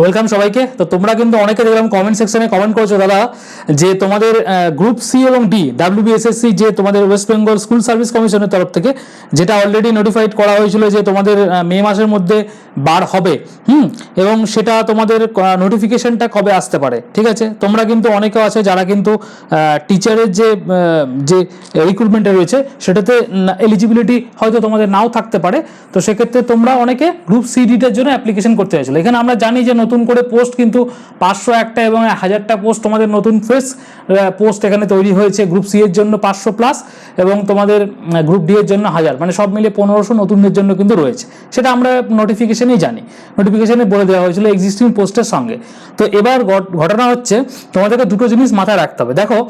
Welcome সবাইকে। তো তোমরা কিন্তু অনেকে দেখলাম কমেন্ট সেকশনে কমেন্ট করেছ, দাদা, যে তোমাদের গ্রুপ সি এবং ডি ডাব্লিউবিএসএসসি যে তোমাদের ওয়েস্ট বেঙ্গল স্কুল সার্ভিস কমিশনের তরফ থেকে, যেটা অলরেডি নোটিফাইড করা হয়েছিল যে তোমাদের মে মাসের মধ্যে বার হবে। হুম? এবং সেটা তোমাদের নোটিফিকেশনটা কবে আসতে পারে, ঠিক আছে? তোমরা কিন্তু অনেকেও আছে যারা কিন্তু টিচারের যে যে রিক্রুটমেন্টে রয়েছে, সেটাতে এলিজিবিলিটি হয়তো তোমাদের নাও থাকতে পারে। তো সেক্ষেত্রে তোমরা অনেকে গ্রুপ সি ডিটার জন্য অ্যাপ্লিকেশন করতে চাইছিল। এখানে আমরা জানি যে নতুন করে পোস্ট কিন্তু পাঁচশো একটা এবং হাজারটা পোস্ট তোমাদের নতুন ফ্রেশ পোস্ট এখানে তৈরি হয়েছে গ্রুপ সি এর জন্য পাঁচশো প্লাস এবং তোমাদের গ্রুপ ডি এর জন্য হাজার। মানে সব মিলিয়ে পনেরোশো নতুনদের জন্য কিন্তু রয়েছে। সেটা আমরা নোটিফিকেশনেই জানি। নোটিফিকেশনে বলে দেওয়া হয়েছিল এক্সিস্টিং পোস্টের সঙ্গে। তো এবার ঘট- ঘটনা হচ্ছে তোমাদেরকে দুটো জিনিস মাথায় রাখতে হবে। দেখো,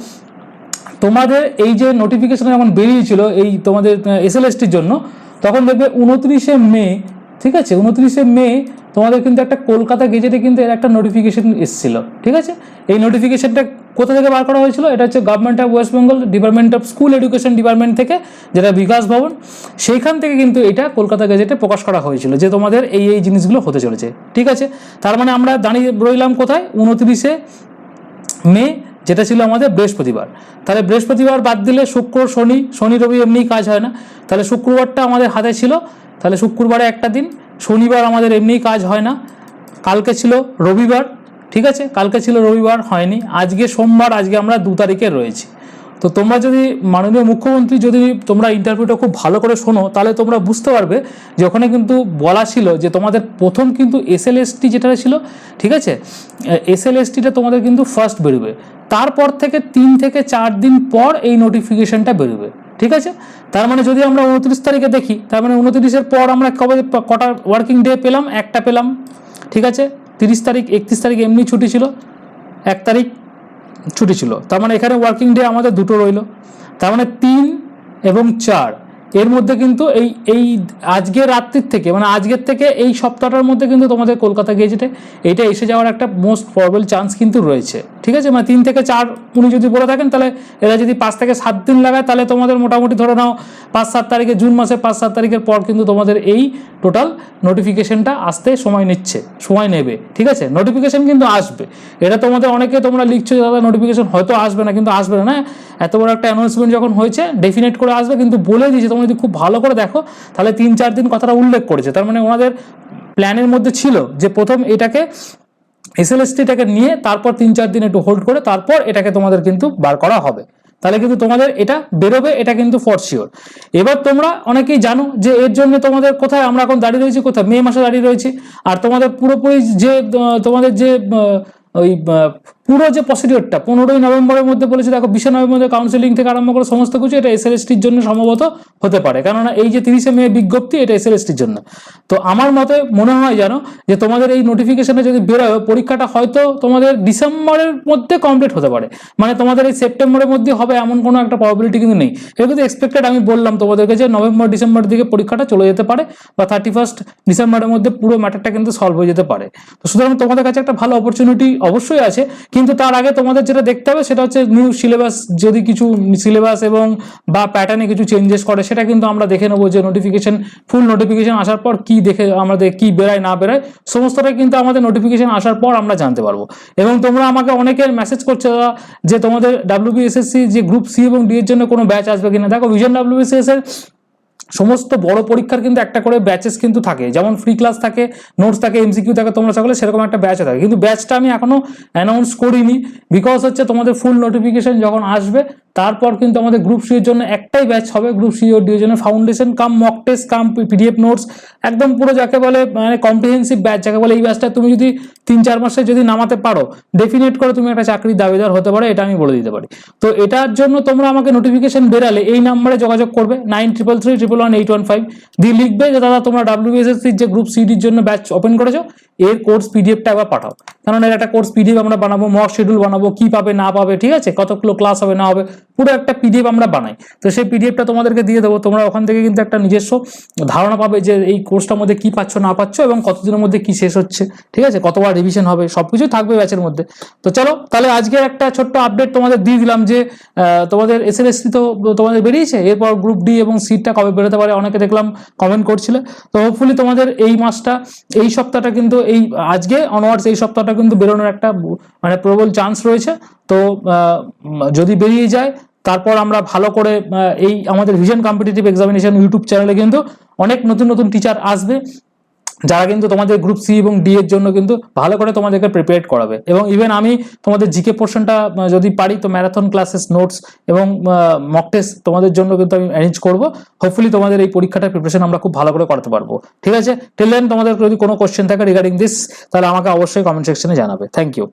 তোমাদের এই যে নোটিফিকেশন যখন বেরিয়েছিল এই তোমাদের এসএলএসটির জন্য, তখন দেখবে উনত্রিশে মে ঠিক আছে? উনত্রিশে মে তোমাদের কিন্তু একটা কলকাতা গেজেটে কিন্তু এর একটা নোটিফিকেশন এসেছিল। ঠিক আছে? এই নোটিফিকেশনটা কোথা থেকে বার করা হয়েছিল? এটা হচ্ছে government of West Bengal department of school education department থেকে, যেটা বিকাশ ভবন। সেইখান থেকে কিন্তু এটা কলকাতা গেজেটে প্রকাশ করা হয়েছিল যে তোমাদের এই এই জিনিসগুলো হতে চলেছে। ঠিক আছে? তার মানে আমরা দাঁড়িয়ে রইলাম কোথায়? উনত্রিশে মে যেটা ছিল আমাদের বৃহস্পতিবার। তাহলে বৃহস্পতিবার বাদ দিলে শুক্র, শনি শনি, রবি এমনি কাজ হয় না। তাহলে শুক্রবারটা আমাদের হাতে ছিল। তাহলে শুক্রবারে একটা দিন, শনিবার আমাদের এমনি কাজ হয় না। কালকে ছিল রবিবার, ঠিক আছে? কালকে ছিল রবিবার, হয়নি। আজকে সোমবার, আজকে আমরা দু তারিখে রয়েছি। তো তোমরা যদি মাননীয় মুখ্যমন্ত্রী যদি তোমরা ইন্টারভিউটা খুব ভালো করে শোনো, তাহলে তোমরা বুঝতে পারবে যে ওখানে কিন্তু বলা ছিল যে তোমাদের প্রথম কিন্তু এসএলএসটি যেটা ছিল, ঠিক আছে? এসএলএসটিটা তোমাদের কিন্তু ফার্স্ট বেরোবে। তারপর থেকে তিন থেকে চার দিন পর এই নোটিফিকেশনটা বেরোবে, ঠিক আছে? তার মানে যদি আমরা উনত্রিশ তারিখে দেখি, তার মানে উনত্রিশের পর আমরা কবে কটা ওয়ার্কিং ডে পেলাম? একটা পেলাম, ঠিক আছে? তিরিশ তারিখ, একত্রিশ তারিখ এমনি ছুটি ছিল, এক তারিখ ছুটি ছিল। তার মানে এখানে ওয়ার্কিং ডে আমাদের দুটো রইল। তার মানে তিন এবং চার। এর মধ্যে কিন্তু এই এই আজকে রাত্রির থেকে মানে আজকের থেকে এই সপ্তাহটার মধ্যে কিন্তু তোমাদের কলকাতা গেজেটে এটা এসে যাওয়ার একটা মোস্ট প্রবল চান্স কিন্তু রয়েছে। ঠিক আছে? মানে তিন থেকে চার উনি যদি বলে থাকেন, তাহলে এরা যদি পাঁচ থেকে সাত দিন লাগায়, তাহলে তোমাদের মোটামুটি ধরে নাও পাঁচ সাত তারিখে, জুন মাসে পাঁচ সাত তারিখের পর কিন্তু তোমাদের এই টোটাল নোটিফিকেশনটা আসতে সময় নিচ্ছে, সময় নেবে, ঠিক আছে? নোটিফিকেশন কিন্তু আসবে। এটা তোমাদের অনেকে তোমরা লিখছো যে, দাদা নোটিফিকেশন হয়তো আসবে না, কিন্তু আসবে না। না, এত বড় একটা অ্যানাউন্সমেন্ট যখন হয়েছে ডেফিনেট করে আসবে, কিন্তু বলে দিয়েছে, তোমরা যদি খুব ভালো করে দেখো, তাহলে তিন চার দিন কথাটা উল্লেখ করেছে। তার মানে ওনাদের প্ল্যানের মধ্যে ছিল যে, প্রথম এটাকে এসএলএসটিটাকে নিয়ে তারপর তিন চার দিন একটু হোল্ড করে তারপর এটাকে তোমাদের কিন্তু বার করা হবে। তাহলে কিন্তু তোমাদের এটা বেরোবে, এটা কিন্তু ফর শিওর এবার তোমরা অনেকেই জানো যে এর জন্য তোমাদের কোথায়, আমরা এখন দাঁড়িয়ে রয়েছি কোথায়? মে মাসে দাঁড়িয়ে রয়েছি। আর তোমাদের পুরোপুরি যে তোমাদের যে ওই পুরো যে প্রসিডিওরটা পনেরোই নভেম্বরের মধ্যে বলেছে, দেখো, বিশে নভেম্বরে কাউন্সিলিং থেকে আরম্ভ করে সমস্ত কিছু এটা এসএলএসটির জন্য সম্ভবত হতে পারে। কেননা এই যে তিরিশে মে বিজ্ঞপ্তি, এটা এসএলএসটির জন্য। তো আমার মতে মনে হয় জানো যে তোমাদের এই নোটিফিকেশনে যদি বেরোয়, পরীক্ষাটা হয়তো তোমাদের ডিসেম্বরের মধ্যে কমপ্লিট হতে পারে। মানে তোমাদের এই সেপ্টেম্বরের মধ্যে হবে এমন কোনো একটা প্রবাবিলিটি কিন্তু নেই। এটা কিন্তু এক্সপেক্টেড আমি বললাম তোমাদেরকে যে নভেম্বর, ডিসেম্বর দিকে পরীক্ষাটা চলে যেতে পারে, বা থার্টি ফার্স্ট ডিসেম্বরের মধ্যে পুরো ম্যাটারটা কিন্তু সলভ হয়ে যেতে পারে। তো সুতরাং তোমাদের কাছে একটা ভালো অপরচুনিটি অবশ্যই আছে। কিন্তু তার আগে তোমাদের যেটা দেখতে হবে সেটা হচ্ছে নিউ সিলেবাস যদি কিছু সিলেবাস এবং বা প্যাটার্নে কিছু চেঞ্জেস করে, সেটা কিন্তু আমরা দেখে নেব যে নোটিফিকেশন ফুল নোটিফিকেশন আসার পর কি দেখে আমাদের কি বেরায়, না বেরায়, সমস্তটাই কিন্তু আমাদের নোটিফিকেশন আসার পর আমরা জানতে পারব। এবং তোমরা আমাকে অনেকের মেসেজ করছে যে তোমাদের ডাব্লিউবিএসএসসি যে গ্রুপ সি এবং ডি এর জন্য কোনো ব্যাচ আসবে কিনা। দেখো ভিশন ডাব্লিউবিএসএস এর সমস্ত বড় পরীক্ষার কিন্তু একটা করে ব্যাচেস কিন্তু থাকে। যেমন ফ্রি ক্লাস থাকে নোটস থাকে এমসিকিউ থাকে, তোমরা সকলে সেরকম একটা ব্যাচ থাকে। কিন্তু ব্যাচটা আমি এখনও অ্যানাউন্স করিনি বিকজ হচ্ছে তোমাদের ফুল নোটিফিকেশন যখন আসবে তারপর কিন্তু আমাদের গ্রুপ সি এর জন্য একটাই ব্যাচ হবে। গ্রুপ সি ও জন্য foundation cum mock test cum PDF notes একদম পুরো যাকে বলে মানে কম্প্রিহেন্সিভ ব্যাচ যাকে বলে এই ব্যাচটা তুমি যদি তিন চার মাসে যদি নামাতে পারো ডেফিনেট করে তুমি একটা চাকরির দাবিদার হতে পারো, এটা আমি বলে দিতে পারি। তো এটার জন্য তোমরা আমাকে নোটিফিকেশন বেরালে এই নাম্বারে যোগাযোগ করবে nine triple three triple one eight one five দিয়ে লিখবে যে, দাদা, তোমরা ডাব্লিউবিএসএসসির যে গ্রুপ সিডির জন্য ব্যাচ ওপেন করেছ এর কোর্স পিডিএফটা একবার পাঠাও। কারণ এর একটা কোর্স পিডিএফ আমরা বানাবো মক শিডিউল বানাবো কি পাবে না পাবে ঠিক আছে? কতগুলো ক্লাস হবে না হবে পুরো একটা পিডিএফ আমরা বানাই। তো সেই পিডিএফটা তোমাদেরকে দিয়ে দেবো। তোমরা ওখান থেকে কিন্তু একটা নিজস্ব ধারণা পাবে যে এই কোর্সটার মধ্যে কি পাচ্ছ না পাচ্ছ এবং কতদিনের মধ্যে কি শেষ হচ্ছে ঠিক আছে? কতবার রিভিশন হবে সবকিছু থাকবে ব্যাচের মধ্যে। তো চলো তাহলে আজকের একটা ছোট্ট আপডেট তোমাদের দিয়ে দিলাম যে আহ, এস এসএলএসসি তো তোমাদের বেরিয়েছে। এরপর গ্রুপ ডি এবং সিটটা কবে বেরোতে পারে অনেকে দেখলাম কমেন্ট করছিলে। তো হোপফুলি তোমাদের এই মাসটা এই সপ্তাহটা কিন্তু এই আজকে অনওয়ার্ডস এই সপ্তাহটা কিন্তু বেরোনোর একটা মানে প্রবল চান্স রয়েছে। তো যদি বেরিয়ে যায়, তারপর আমরা ভালো করে এই আমাদের ভিশন কম্পিটিটিভ এক্সামিনেশন ইউটিউব চ্যানেলে কিন্তু অনেক নতুন নতুন টিচার আসবে। যারা কিন্তু তোমাদের গ্রুপ সি এবং ডি এর জন্য কিন্তু ভালো করে তোমাদেরকে প্রিপেয়ার করাবে। এবং ইভেন আমি তোমাদের জিকে পোর্শনটা যদি পারি তো ম্যারাথন ক্লাসেস নোটস এবং মক টেস্ট তোমাদের জন্য কিন্তু আমি অ্যারেঞ্জ করব। হোপফুলি তোমাদের এই পরীক্ষাটার প্রিপারেশন আমরা খুব ভালো করে করতে পারব। ঠিক আছে? টিল দেন তোমাদের যদি কোনো কোশ্চেন থাকে রিগার্ডিং দিস তাহলে আমাকে অবশ্যই কমেন্ট সেকশনে জানাবে। Thank you